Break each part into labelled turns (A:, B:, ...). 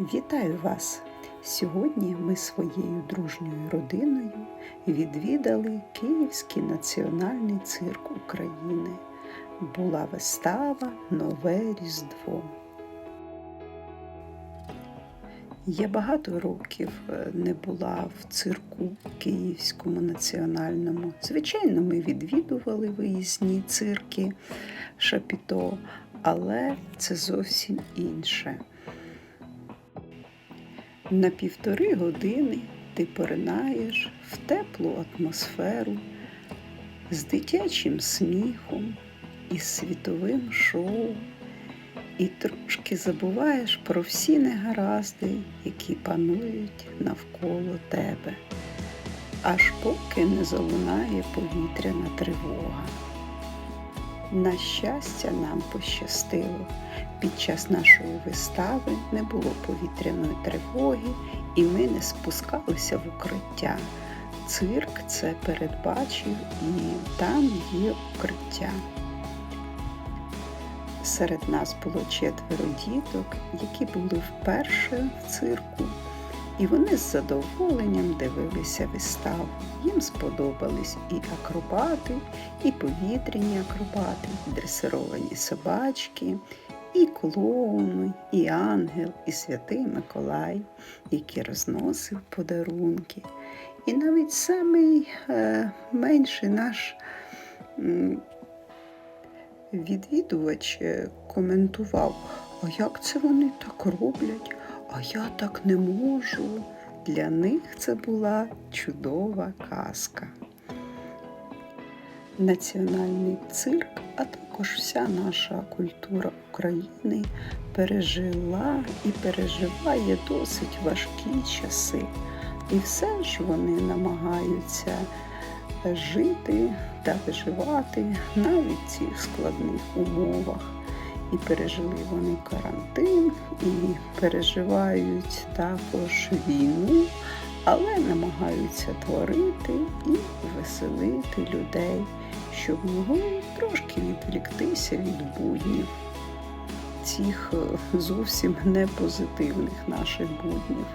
A: Вітаю вас! Сьогодні ми своєю дружньою родиною відвідали Київський національний цирк України. Була вистава Нове Різдво. Я багато років е, не була в цирку Київському національному. Звичайно, ми відвідували виїзні цирки Шапіто, але це зовсім інше. На півтори години ти поринаєш в теплу атмосферу з дитячим сміхом і світовим шоу, і трошки забуваєш про всі негаразди, які панують навколо тебе, аж поки не залунає повітряна тривога. На щастя, нам пощастило. Під час нашої вистави не було повітряної тривоги, і ми не спускалися в укриття. Цирк це передбачив, і там є укриття. Серед нас було четверо діток, які були вперше в цирку, і вони з задоволенням дивилися виставу. Їм сподобались і акробати, і повітряні акробати, дресировані собачки, і клоуни, і ангел, і святий Миколай, який розносив подарунки. І навіть самий е, менший наш відвідувач е, коментував, а як це вони так роблять, а я так не можу. Для них це була чудова казка. Національний цирк, а також вся наша культура України пережила і переживає досить важкі часи. І все ж вони намагаються жити та виживати навіть в цих складних умовах. І пережили вони карантин, і переживають також війну, але намагаються творити і веселити людей, щоб могли трошки відвліктися від буднів, цих е, зовсім не позитивних наших буднів.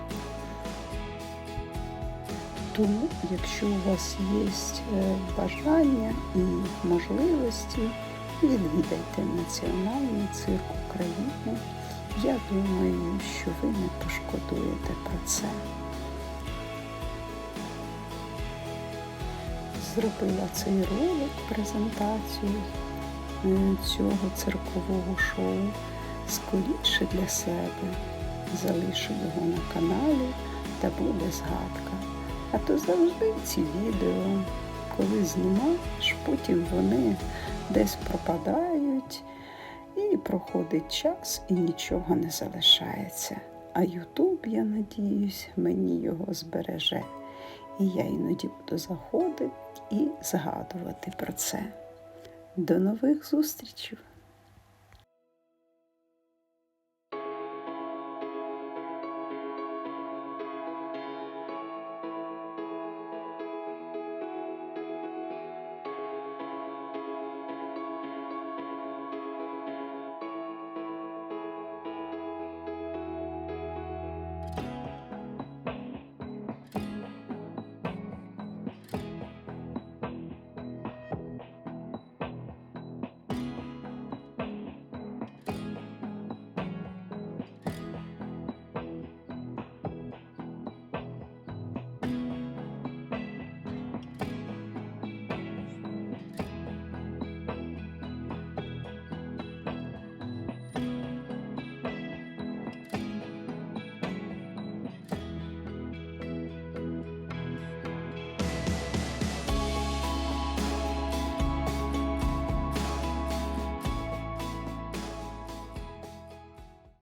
A: Тому, якщо у вас є е, бажання і можливості, відвідайте Національний цирк України. Я думаю, що ви не пошкодуєте про це. Зробила цей ролик, презентацію е, цього циркового шоу скоріше для себе. Залишу його на каналі та буде згадка. А то завжди ці відео, коли знімаєш, потім вони десь пропадають, і проходить час, і нічого не залишається. А Ютуб, я надіюсь, мені його збереже. І я іноді буду заходити і згадувати про це. До нових зустрічей!